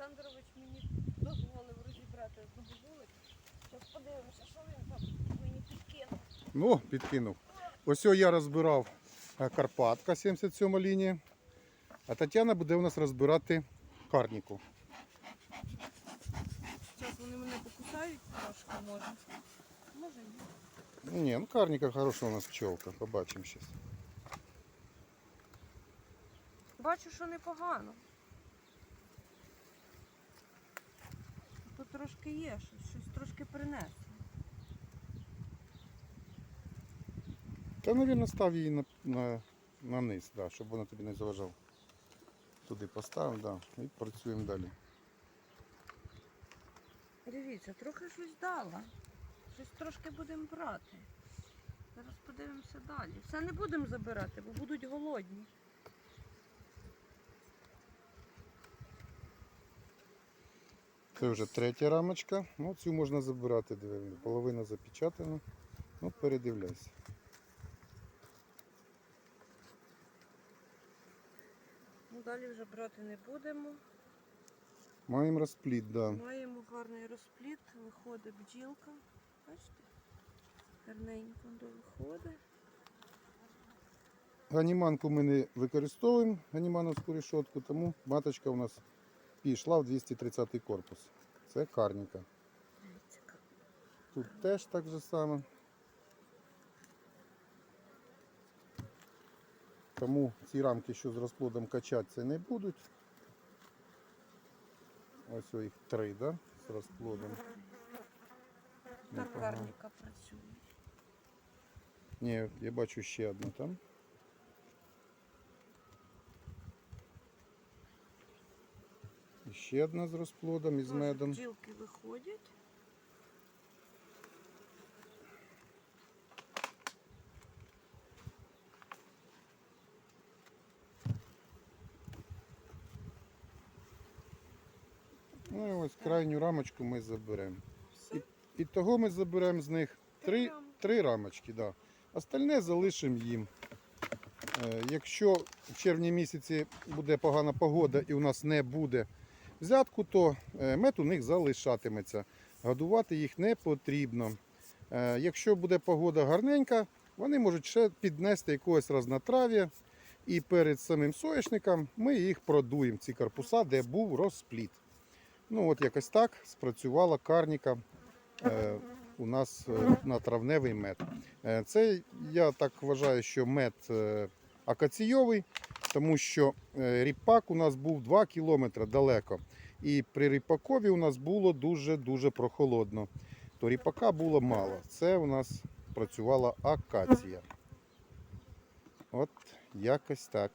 Олександрович мені дозволив розібрати одну бузулик. Зараз подивимося, що він там мені підкинув. Ну, підкинув. Ось я розбирав е, Карпатка 77 лінія. А Тетяна буде у нас розбирати карніку. Зараз вони мене покусають трошки, може. Може ні. Ні, ну карніка хороша у нас пчелка. Побачимо зараз. Бачу, що непогано. Тут трошки є, щось, щось трошки принесло. Та, мабуть, став її на, на, на низ, да, щоб вона тобі не заважала. Туди поставив, да, і працюємо далі. Дивіться, трохи щось дала. Щось трошки будемо брати. Зараз подивимося далі. Все не будемо забирати, бо будуть голодні. Це вже третя рамочка. Ну, цю можна забирати, половина запечатана. Ну, передивляйся. Ну, далі вже брати не будемо. Маємо розпліт, да. Маємо гарний розпліт, виходить бджілка. Бачите? Гарненько виходить. Ганіманку ми не використовуємо, ганімановську решетку, тому маточка у нас пішла в 230 корпус. Це карніка. Тут теж так же само. Тому ці рамки, що з розплодом качатися не будуть. Ось їх три, да? З розплодом. Так карніка працює. Ні, я бачу ще одну там. Ще одна з розплодом і з медом. Бджілки виходять. Ну і ось крайню рамочку ми заберемо. Все. І того ми заберемо з них три, три рамочки. Да. Остальне залишимо їм. Е, Якщо в червні місяці буде погана погода і у нас не буде взятку, то е, мед у них залишатиметься. Годувати їх не потрібно. Е, Якщо буде погода гарненька, вони можуть ще піднести якогось разнотрав'я. І перед самим соняшником ми їх продуємо, ці корпуса, де був розпліт. Ну от якось так спрацювала карніка е, у нас е, на травневий мед. Це я так вважаю, що мед акаційовий, тому що е, ріпак у нас був 2 кілометри далеко. І при ріпакові у нас було дуже-дуже прохолодно. То ріпака було мало. Це у нас працювала акація. От якось так.